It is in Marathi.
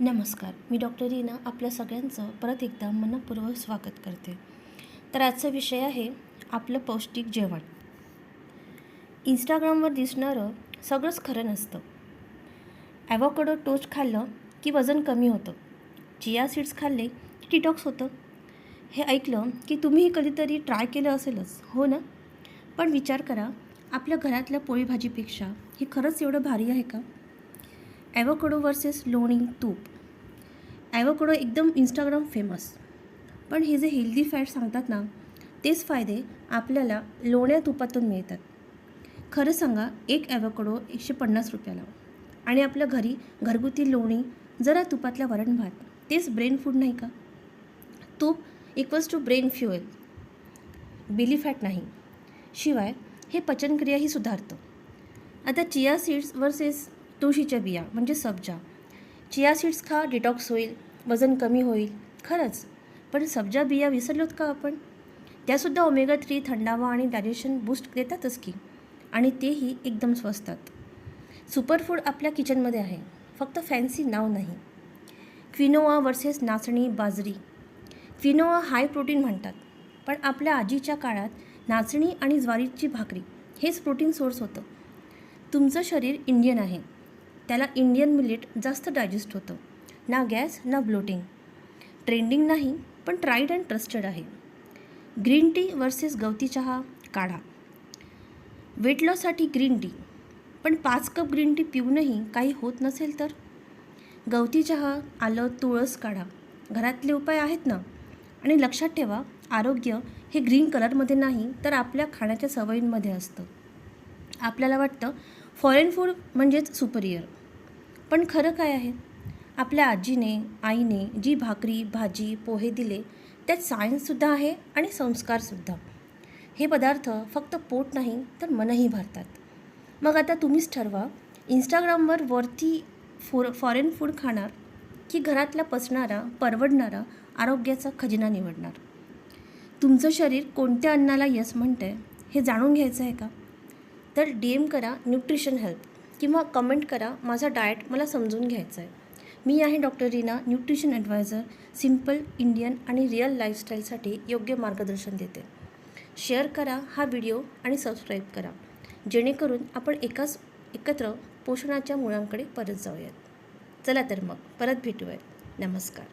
नमस्कार मी डॉक्टर रीना आपल्या सगळ्यांचं परत एकदा मनपूर्वक स्वागत करते. तर आजचा विषय आहे आपलं पौष्टिक जेवण. इंस्टाग्रामवर दिसणारं सगळंच खरं नसतं. ॲवोकडो टोस्ट खाल्लं की वजन कमी होतं. चिया सीड्स खाल्ले की डिटॉक्स होतं. हे ऐकलं की तुम्हीही कधीतरी ट्राय केलं असेलच हो ना? पण विचार करा आपल्या घरातल्या पोळी भाजीपेक्षा हे खरंच एवढं भारी आहे का? ॲवोकडो वर्सेस लोणी तूप ॲवोकडो एकदम इंस्टाग्राम फेमस पण हे जे हेल्दी फॅट सांगतात ना तेच फायदे आपल्याला लोण्या तुपातून मिळतात. खरं सांगा एक ॲवोकडो एकशे पन्नास रुपयाला. आणि आपल्या घरी घरगुती लोणी जरा तुपातल्या वरण भात तेच ब्रेन फूड नाही का? तूप equals to brain fuel belly fat नाही. शिवाय हे पचनक्रियाही सुधारतं. आता चिया सीड्स वर्सेस तुळशीच्या बिया म्हणजे सब्जा. चिया सीड्स खा डिटॉक्स होईल वजन कमी होईल खरंच. पण सब्जा बिया विसरलोत का आपण? त्यासुद्धा ओमेगा थ्री थंडावा आणि डायजेशन बूस्ट देतातच की. आणि तेही एकदम स्वस्तात. सुपरफूड आपल्या किचनमध्ये आहे. फक्त फॅन्सी नाव नाही. क्विनोआ वर्सेस नाचणी बाजरी. क्विनोआ हाय प्रोटीन म्हणतात. पण आपल्या आजीच्या काळात नाचणी आणि ज्वारीची भाकरी हेच प्रोटीन सोर्स होतं. तुमचं शरीर इंडियन आहे. त्याला इंडियन मिलेट जास्त डायजेस्ट होतं. ना गॅस ना ब्लोटिंग. ट्रेंडिंग नाही पण ट्राईड अँड ट्रस्टेड आहे. ग्रीन टी वर्सेस गवती चहा काढा. वेट लॉससाठी ग्रीन टी. पण पाच कप ग्रीन टी पिऊनही काही होत नसेल तर? गवती चहा आलं तुळस काढा. घरातले उपाय आहेत ना? आणि लक्षात ठेवा आरोग्य हे ग्रीन कलरमध्ये नाही तर आपल्या खाण्याच्या सवयींमध्ये असतं. आपल्याला वाटतं फॉरेन फूड म्हणजेच सुपरियर पण खरं काय आहे? आपल्या आजीने आईने जी भाकरी भाजी पोहे दिले त्यात सायन्ससुद्धा आहे आणि संस्कारसुद्धा हे पदार्थ फक्त पोट नाही तर मनही भरतात. मग आता तुम्हीच ठरवा इंस्टाग्रामवर वरती फोर फॉरेन फूड खाणार की घरातला पचणारा परवडणारा आरोग्याचा खजिना निवडणार? तुमचं शरीर कोणत्या अन्नाला यस म्हणतं हे जाणून घ्यायचं आहे का? तर डी एम करा न्यूट्रिशन हेल्प किंवा कमेंट करा माझा डाएट मला समजून घ्यायचा आहे मी आहे doctor Reena nutrition advisor simple Indian आणि रिअल लाईफस्टाईलसाठी योग्य मार्गदर्शन देते. शेअर करा हा व्हिडिओ आणि सबस्क्राईब करा. जेणेकरून आपण एकाच एकत्र पोषणाच्या मुळांकडे परत जाऊयात. चला तर मग परत भेटूयात. नमस्कार.